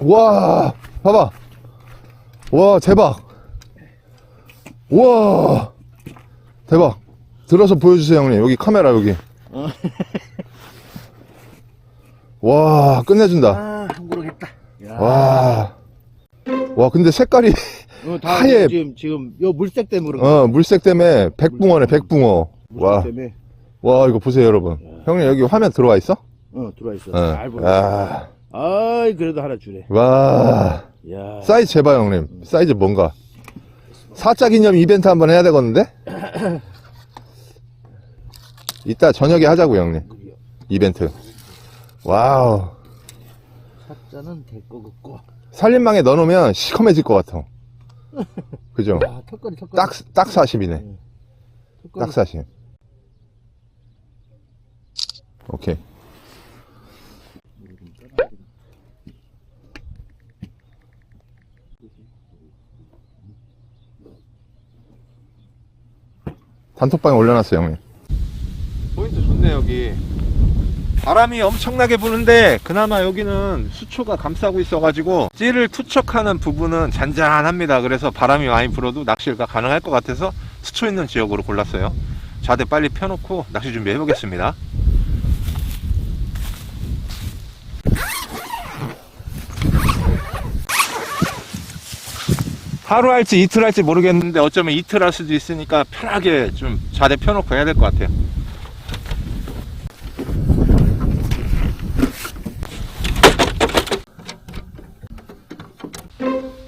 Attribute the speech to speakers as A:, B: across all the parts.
A: 와, 봐봐. 와, 대박. 와, 대박. 들어서 보여주세요, 형님. 여기 카메라, 여기.
B: 어.
A: 와, 끝내준다.
B: 아, 모르겠다. 야.
A: 와. 와, 근데 색깔이,
B: 어, 다
A: 하얘.
B: 지금 지금 요 물색 때문에 그런.
A: 어, 물색 때문에 백붕어네, 백붕어.
B: 물색
A: 와,
B: 때문에.
A: 와, 이거 보세요, 여러분. 형님, 여기 화면 들어와 있어?
B: 어, 들어와 있어.
A: 어.
B: 잘 보여.
A: 아,
B: 아이, 그래도 하나 주네.
A: 와.
B: 야.
A: 사이즈 제발, 형님. 사이즈 뭔가. 4차 기념 이벤트 한번 해야 되겠는데? 이따 저녁에 하자고, 형님. 이벤트. 와우.
B: 사자는 될 거 같고.
A: 살림망에 넣어놓으면 시커매질 것 같아. 그죠?
B: 아, 턱걸이 턱걸이.
A: 딱, 딱 40이네.
B: 턱걸이.
A: 딱 40. 오케이. 단톡방에 올려놨어요, 형님. 포인트 좋네, 여기. 바람이 엄청나게 부는데 그나마 여기는 수초가 감싸고 있어가지고 찌를 투척하는 부분은 잔잔합니다. 그래서 바람이 많이 불어도 낚시가 가능할 것 같아서 수초 있는 지역으로 골랐어요. 자대 빨리 펴놓고 낚시 준비해 보겠습니다. 하루 할지 이틀 할지 모르겠는데 어쩌면 이틀 할 수도 있으니까 편하게 좀 자대 펴놓고 해야 될 것 같아요.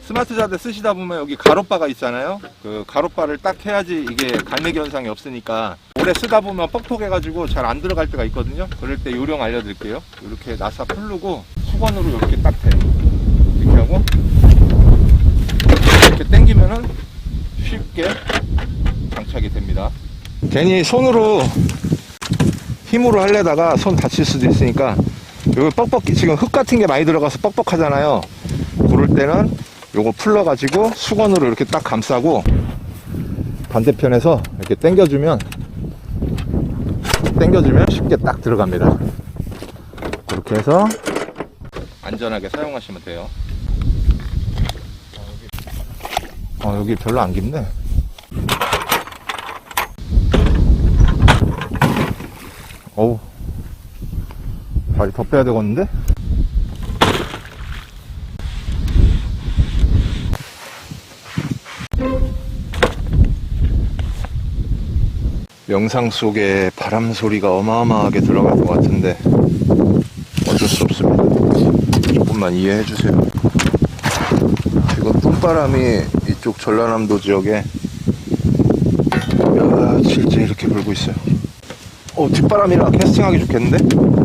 A: 스마트 자대 쓰시다 보면 여기 가로바가 있잖아요. 그 가로바를 딱 해야지 이게 갈매기 현상이 없으니까 오래 쓰다 보면 뻑뻑해가지고 잘 안 들어갈 때가 있거든요. 그럴 때 요령 알려드릴게요. 이렇게 나사 풀르고 수건으로 이렇게 딱 대. 이렇게 하고 이렇게 당기면은 쉽게 장착이 됩니다. 괜히 손으로 힘으로 하려다가 손 다칠 수도 있으니까 여기 뻑뻑 지금 흙 같은 게 많이 들어가서 뻑뻑하잖아요. 그럴 때는 요거 풀러 가지고 수건으로 이렇게 딱 감싸고 반대편에서 이렇게 당겨주면 당겨주면 쉽게 딱 들어갑니다. 그렇게 해서 안전하게 사용하시면 돼요. 어, 여기 별로 안 깊네. 어우. 발이 더 빼야 되겠는데? 영상 속에 바람 소리가 어마어마하게 들어갈 것 같은데 어쩔 수 없습니다. 조금만 이해해 주세요. 지금 뿜바람이 이쪽 전라남도 지역에 야, 진짜 이렇게 불고 있어요. 어, 뒷바람이라 캐스팅하기 좋겠는데?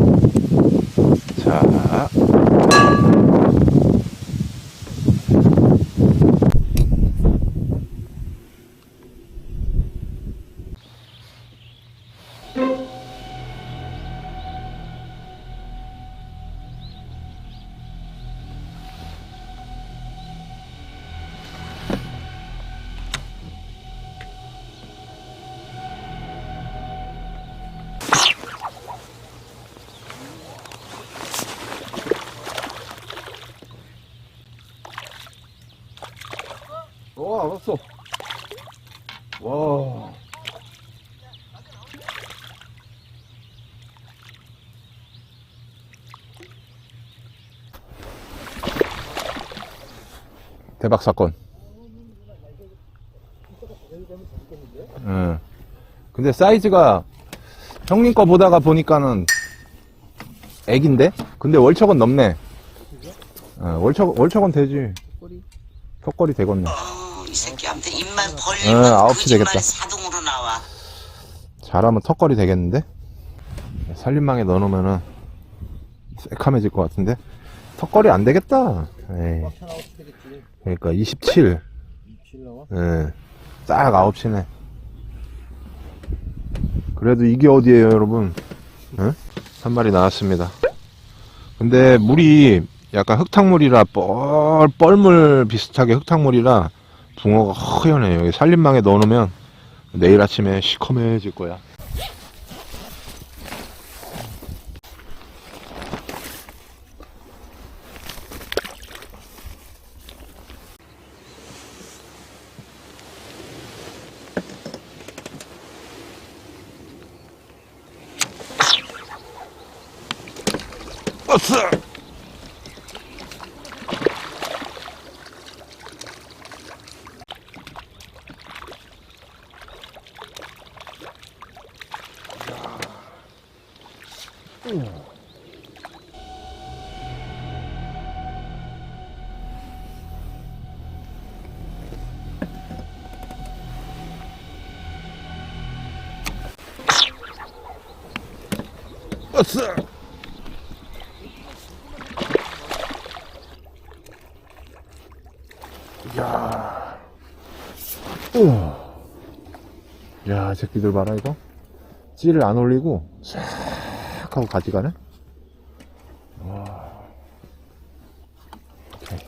A: 와, 알았어. 와. 대박 사건. 응. 근데 사이즈가 형님 거 보다가 보니까는 애기인데? 근데 월척은 넘네. 어, 월척, 월척은 되지. 턱걸이 되겠네.
C: 어, 이 새끼 아무튼 입만
A: 응,
C: 벌리면
A: 아홉 시
C: 거짓말
A: 되겠다.
C: 사동으로 나와.
A: 잘하면 턱걸이 되겠는데? 살림망에 넣어놓으면은 새카매질 것 같은데? 턱걸이 안 되겠다. 에이. 그러니까 27. 예. 딱 9시네. 그래도 이게 어디예요, 여러분? 응? 한 마리 나왔습니다. 근데 물이 약간 흙탕물이라 뻘, 뻘물 비슷하게 흙탕물이라 붕어가 허연해요. 여기 살림망에 넣어놓으면 내일 아침에 시커매질 거야 어스 어스! 야. 오. 야, 새끼들 봐라, 이거. 찌를 안 올리고, 싹 하고 가져가네? 와. 오케이.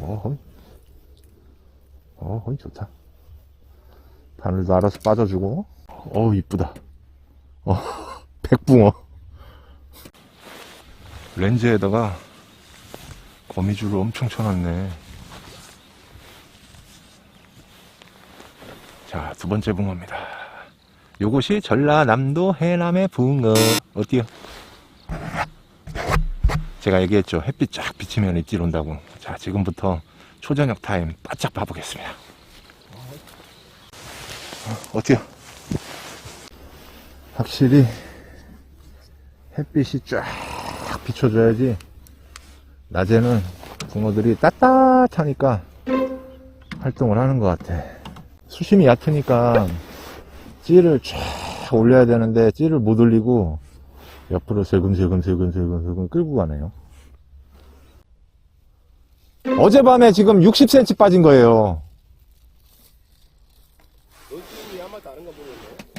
A: 어, 헐. 어, 헐, 좋다. 바늘도 알아서 빠져주고. 어우, 이쁘다. 어, 백붕어. 렌즈에다가 거미줄을 엄청 쳐놨네. 자, 두 번째 붕어입니다. 요것이 전라남도 해남의 붕어. 어때요? 제가 얘기했죠. 햇빛 쫙 비치면 입질 온다고. 자, 지금부터 초저녁 타임 바짝 봐보겠습니다. 어, 어때요? 확실히 햇빛이 쫙 비춰줘야지 낮에는 붕어들이 따뜻하니까 활동을 하는 것 같아. 수심이 얕으니까 찌를 쫙 올려야 되는데 찌를 못 올리고 옆으로 슬금 끌고 가네요. 어젯밤에 지금 60cm 빠진 거예요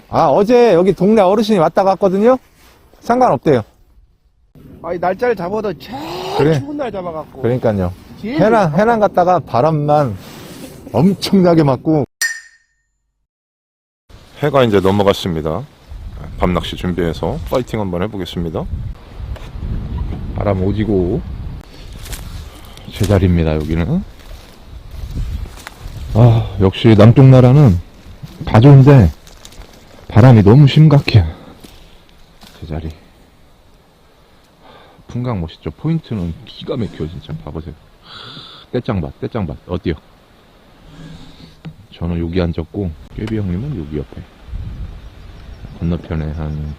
A: 아 어제 여기 동네 어르신이 왔다 갔거든요? 상관없대요.
B: 아니 날짜를 잡아도 제일
A: 그래.
B: 추운 날 잡아갖고.
A: 그러니까요.
B: 제일
A: 해남 해남 갔다가 바람만 엄청나게 맞고. 해가 이제 넘어갔습니다. 밤낚시 준비해서 파이팅 한번 해보겠습니다. 바람 오지고 제자리입니다 여기는. 아 역시 남쪽 나라는 다 좋은데 바람이 너무 심각해. 제자리. 풍광 멋있죠? 포인트는 기가 막혀 진짜. 봐보세요 떼짱밭 떼짱밭. 어때요? 저는 여기 앉았고 깨비 형님은 여기 옆에. 건너편에 한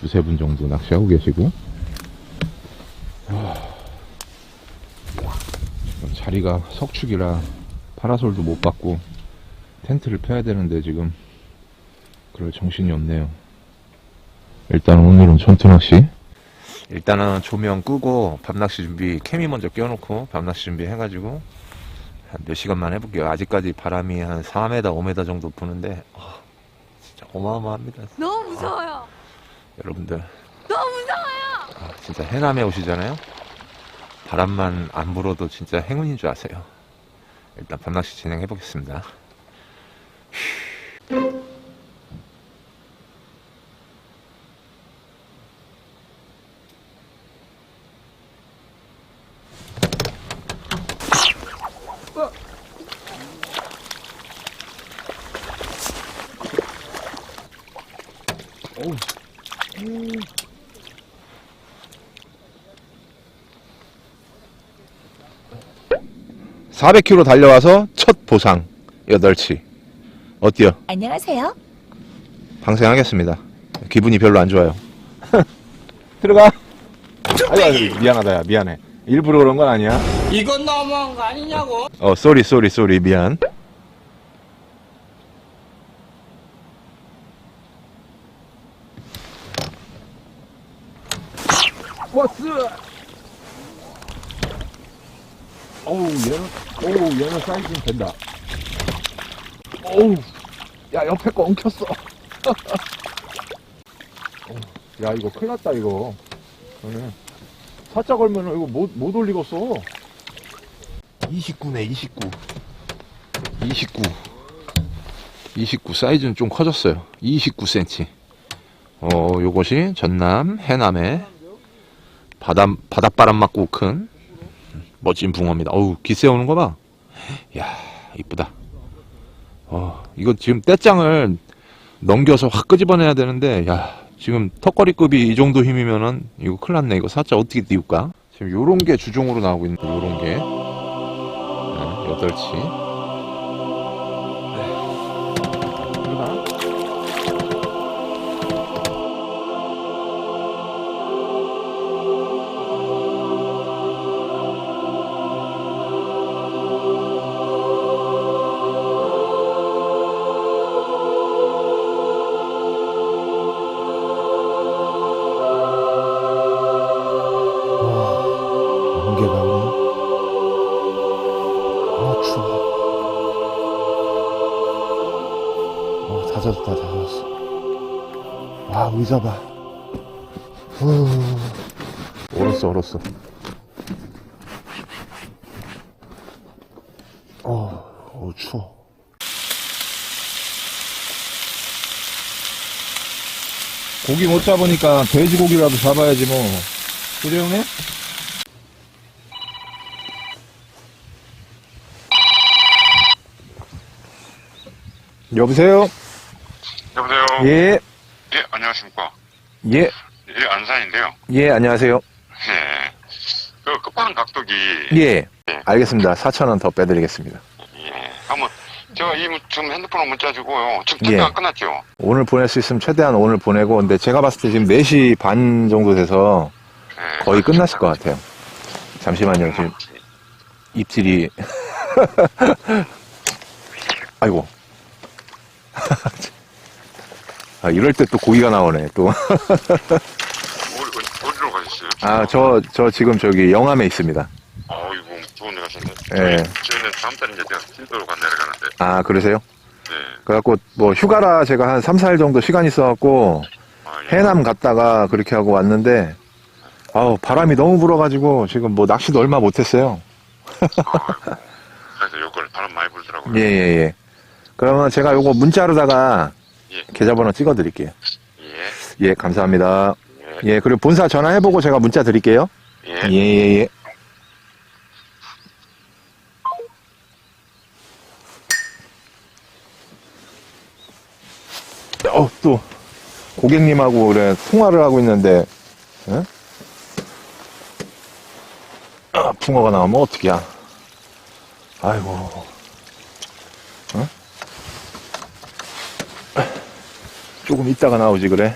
A: 두세 분 정도 낚시하고 계시고. 와, 지금 자리가 석축이라 파라솔도 못 받고 텐트를 펴야 되는데 지금 그럴 정신이 없네요. 일단 오늘은 전투낚시? 일단은 조명 끄고 밤낚시 준비 캠이 먼저 껴놓고 밤낚시 준비 해가지고 한 몇 시간만 해볼게요. 아직까지 바람이 한 4m 5m 정도 부는데 아, 진짜 어마어마합니다.
D: 너무 무서워요.
A: 여러분들.
D: 너무 무서워요.
A: 아, 진짜 해남에 오시잖아요? 바람만 안 불어도 진짜 행운인 줄 아세요. 일단 밤낚시 진행해 보겠습니다 사0 0 k m 달려와서 첫 보상. 8치 어때요?
D: 안녕하세요.
A: 방생하겠습니다. 기분이 별로 안 좋아요. 들어가. 아유 미안하다 야 미안해. 일부러 그런 건 아니야.
C: 이건 너무한 거 아니냐고.
A: 어 쏘리 쏘리 쏘리 미안
B: 버스 어우 얘는 어우 얘는 사이즈는 된다 어우 야 옆에 거 엉켰어. 야 이거 큰일 났다 이거. 그러네. 사자 걸면은 이거 못, 못 올리겠어.
A: 29네 29 29 29 사이즈는 좀 커졌어요. 29cm 어 요것이 전남 해남의 바다, 바닷바람 맞고 큰 멋진 붕어입니다. 어우 기세 오는 거 봐. 야 이쁘다 어, 이거 지금 떼장을 넘겨서 확 끄집어내야 되는데, 야, 지금 턱걸이급이 이 정도 힘이면은, 이거 큰일 났네. 이거 사자 어떻게 띄울까? 지금 요런 게 주종으로 나오고 있는, 요런 게. 네, 8치. 어, 다 젖었어. 와, 의자 봐. 후. 얼었어, 얼었어. 어, 어, 추워. 고기 못 잡으니까 돼지고기라도 잡아야지 뭐. 그래 형님? 여보세요?
E: 여보세요.
A: 예,
E: 예, 안녕하십니까.
A: 예,
E: 예, 안산인데요.
A: 예, 안녕하세요.
E: 예. 그 끝판 각도기.
A: 예, 알겠습니다. 4,000원 더 빼드리겠습니다.
E: 예. 한번 제가 이 지금 핸드폰으로 문자 주고요. 지금
A: 예.
E: 특가 끝났죠.
A: 오늘 보낼 수 있으면 최대한 오늘 보내고, 근데 제가 봤을 때 지금 4시 반 정도 돼서
E: 예.
A: 거의 끝났을 것 같아요. 잠시만요, 지금 입질이. 아이고. 아, 이럴 때 또 고기가 나오네, 또.
E: 어디, 어디- 어디로 가셨어요?
A: 아, 저, 저 지금 저기 영암에 있습니다.
E: 어이구, 좋은 데 가셨네.
A: 예.
E: 저희는 다음 달에 이제 제가 진도로 간 내려가는데.
A: 아, 그러세요?
E: 예.
A: 그래갖고, 뭐, 휴가라 제가 한 3, 4일 정도 시간 있어갖고,
E: 아, 예.
A: 해남 갔다가 그렇게 하고 왔는데, 아우, 바람이 너무 불어가지고, 지금 뭐, 낚시도 얼마 못했어요.
E: 아이고. 그래서 요걸 바람 많이 불더라고요.
A: 예, 예, 예. 그러면 제가 요거 문자로다가
E: 예.
A: 계좌번호 찍어드릴게요.
E: 예.
A: 예, 감사합니다.
E: 예.
A: 예, 그리고 본사 전화해보고 제가 문자 드릴게요.
E: 예.
A: 예, 예, 예. 어, 또, 고객님하고 그래, 통화를 하고 있는데, 응? 아, 붕어가 나오면 어떡이야. 아이고. 조금 있다가 나오지, 그래?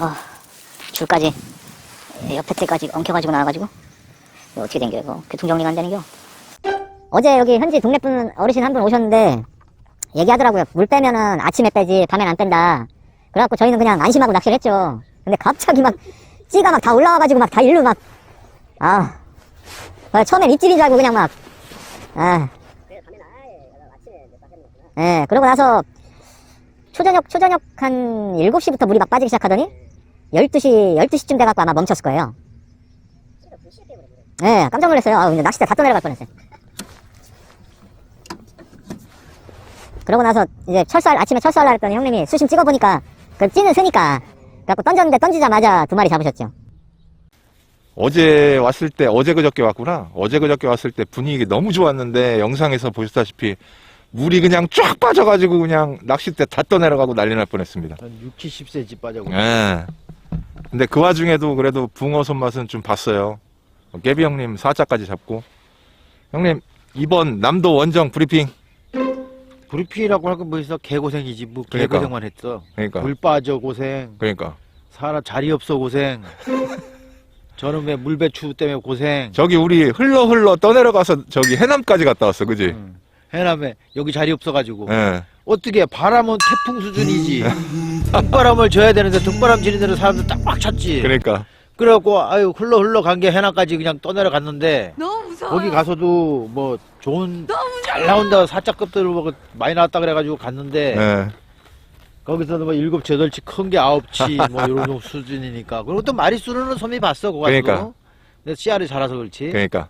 F: 아, 줄까지 옆에 때까지 엉켜가지고 나와가지고 이거 어떻게 된 겨, 이거 교통정리가 안 되는 겨. 어제 여기 현지 동네 분 어르신 한 분 오셨는데 얘기하더라고요. 물 빼면은 아침에 빼지 밤엔 안 뺀다. 그래갖고 저희는 그냥 안심하고 낚시를 했죠. 근데 갑자기 막 찌가 막 다 올라와가지고 막 다 일로 막 아, 아, 처음엔 입질인 줄 알고 그냥 막 아. 예, 그러고 나서 초저녁, 초저녁 한 7시부터 물이 막 빠지기 시작하더니 12시, 12시쯤 돼 갖고 아마 멈췄을 거예요. 예, 깜짝 놀랐어요. 아, 낚싯대 다 떠내려갈 뻔했어요. 그러고 나서 이제 철수할, 아침에 철수하려 했더니 형님이 수심 찍어보니까 그 찌는 쓰니까 그래갖고 던졌는데 던지자마자 두 마리 잡으셨죠.
A: 어제 왔을 때 어제 그저께 왔구나. 어제 그저께 왔을 때 분위기 너무 좋았는데 영상에서 보셨다시피 물이 그냥 쫙 빠져가지고 그냥 낚싯대 다 떠내려가고 난리 날 뻔했습니다.
B: 한 6, 70cm 빠져고.
A: 예. 근데 그 와중에도 그래도 붕어 손맛은 좀 봤어요. 깨비 형님 4자까지 잡고. 형님 이번 남도 원정 브리핑.
G: 브리핑이라고 할거뭐 있어? 개고생이지. 뭐
A: 그러니까.
G: 개고생만 했어.
A: 그러니까
G: 물 빠져 고생.
A: 그러니까
G: 사람 자리 없어 고생. 저놈의 물배추 때문에 고생.
A: 저기 우리 흘러 흘러 떠내려가서 저기 해남까지 갔다 왔어, 그지?
G: 응. 해남에 여기 자리 없어가지고
A: 예.
G: 어떻게 바람은 태풍 수준이지. 등바람을 줘야 되는데 등바람 지는 대로 사람들 딱막 찼지.
A: 그러니까
G: 그래갖고 아유 흘러 흘러 간 게 해남까지 그냥 떠내려 갔는데
D: 너무 무서워요.
G: 거기 가서도 뭐 좋은
D: 너무
G: 잘 나온다 사자급들로 뭐 많이 나왔다 그래가지고 갔는데
A: 예.
G: 거기서는 뭐 일곱 여덟 치 큰 게 아홉 치 뭐 이런 수준이니까 그리고 또 마리수로는 섬이 봤어 그거 가지고
A: 그러니까.
G: 근데 씨알이 자라서 그렇지
A: 그러니까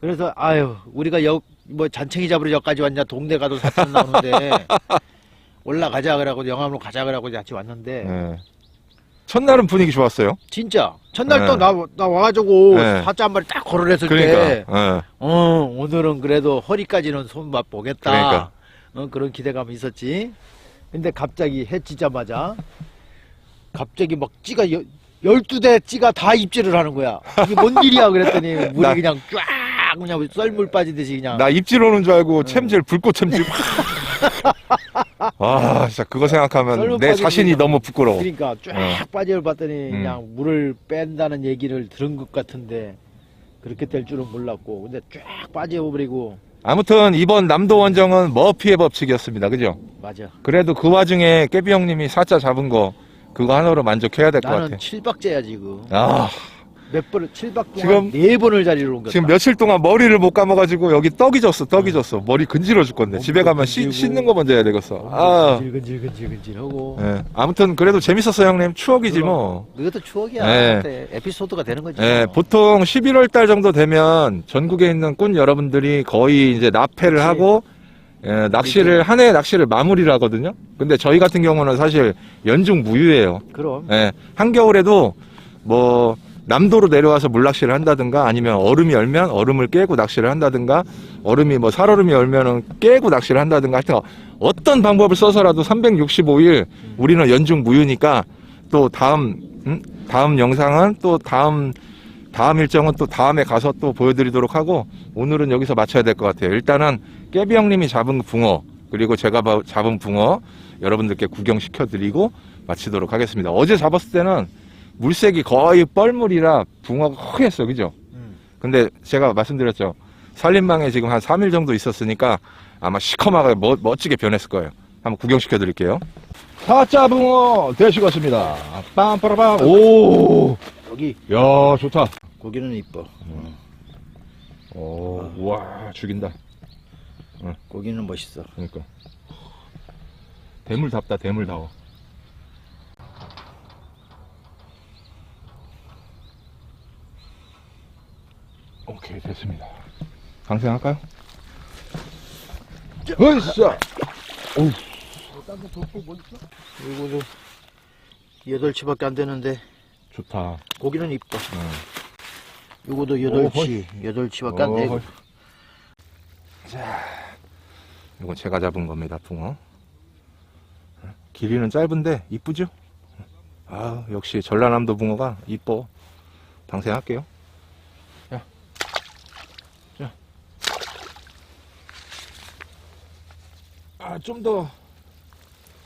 G: 그래서 아유 우리가 역 뭐 잔챙이 잡으러 여기까지 왔냐 동네 가도 사천 나오는데 올라가자 그러고 영암으로 가자 그러고 같이 왔는데
A: 예. 첫날은 분위기 좋았어요.
G: 진짜 첫날
A: 네.
G: 또나 나 와가지고
A: 네.
G: 사자 한 마리 딱 걸어냈을
A: 그러니까.
G: 때
A: 예.
G: 어, 오늘은 그래도 허리까지는 손맛 보겠다.
A: 그러니까.
G: 어, 그런 기대감이 있었지. 근데 갑자기 해 지자마자 갑자기 막 찌가 여, 12대 찌가 다 입질을 하는 거야. 이게 뭔 일이야 그랬더니 물이
A: 나-
G: 그냥 쫙 그냥 썰물 빠지듯이 그냥.
A: 나 입질 오는 줄 알고 챔질 불꽃 챔질. 아 진짜 그거 생각하면
G: 썰물
A: 내 자신이
G: 거.
A: 너무 부끄러워.
G: 그러니까 쫙
A: 어.
G: 빠져 봤더니
A: 음.
G: 그냥 물을 뺀다는 얘기를 들은 것 같은데 그렇게 될 줄은 몰랐고 근데 쫙 빠져버리고.
A: 아무튼 이번 남도 원정은 머피의 법칙이었습니다. 그죠?
G: 맞아.
A: 그래도 그 와중에 깨비 형님이 사자 잡은 거 그거 하나로 만족해야 될 것
G: 나는
A: 같아.
G: 7박째야 지금.
A: 아
G: 몇 번을 7박
A: 지금-
G: 네 번을 자리를 옮겼다
A: 지금 며칠 동안 머리를 못 감아가지고 여기 떡이 졌어 떡이 졌어 머리 근질러 줄 건데 집에 가면 씻. 씻는 거 먼저 해야 되겠어 아
G: 근질근질 근질근질하고
A: 예. 아무튼 그래도 재밌었어 형님 추억이지 뭐
G: 이것도 추억이야
A: 네.
G: 그때 에피소드가 되는 거지
A: 예,
G: 뭐.
A: 보통 11월 달 정도 되면 전국에 있는 꾼 여러분들이 거의 이제 납회를
G: 그치.
A: 하고 예, 낚시를 한 해 낚시를 마무리를 하거든요. 근데 저희 같은 경우는 사실 연중 무휴예요.
G: 그럼
A: 예, 한겨울에도 뭐 남도로 내려와서 물낚시를 한다든가 아니면 얼음이 얼면 얼음을 깨고 낚시를 한다든가 얼음이 뭐 살얼음이 얼면은 깨고 낚시를 한다든가 하여튼 어떤 방법을 써서라도 365일 우리는 연중 무휴니까 또 다음 음? 다음 영상은 또 다음 다음 일정은 또 다음에 가서 또 보여드리도록 하고 오늘은 여기서 마쳐야 될 것 같아요. 일단은 깨비 형님이 잡은 붕어 그리고 제가 바- 잡은 붕어 여러분들께 구경시켜 드리고 마치도록 하겠습니다. 어제 잡았을 때는 물색이 거의 뻘물이라 붕어가 크겠어, 그죠?
G: 음.
A: 근데 제가 말씀드렸죠. 살림망에 지금 한 3일 정도 있었으니까 아마 멋, 멋지게 변했을 거예요. 한번 구경시켜 드릴게요. 사자 붕어 되시겠습니다. 빰빠라밤. 오,
G: 여기
A: 야 좋다.
G: 고기는 이뻐
A: 오, 와 죽인다.
G: 고기는 멋있어
A: 그러니까 대물답다 대물다워. 오케이 됐습니다. 방생할까요? 으쌰!
G: 이거도 여덟 치밖에 안 되는데
A: 좋다.
G: 고기는 이뻐
A: 응.
G: 이거도 여덟 치 여덟 치밖에 안 되고
A: 어, 자, 이거 제가 잡은 겁니다, 붕어. 길이는 짧은데 이쁘죠? 아, 역시 전라남도 붕어가 이뻐. 방생할게요. 야, 자. 아, 좀 더,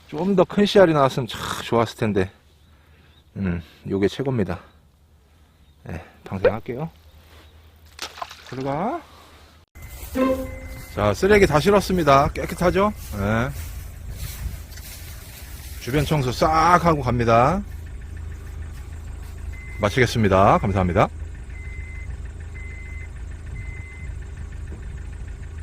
A: 좀 더 큰 씨알이 나왔으면 참 좋았을 텐데. 음, 요게 최고입니다. 네, 방생할게요. 들어가. 자, 쓰레기 다 실었습니다. 깨끗하죠? 네. 주변 청소 싹 하고 갑니다. 마치겠습니다. 감사합니다.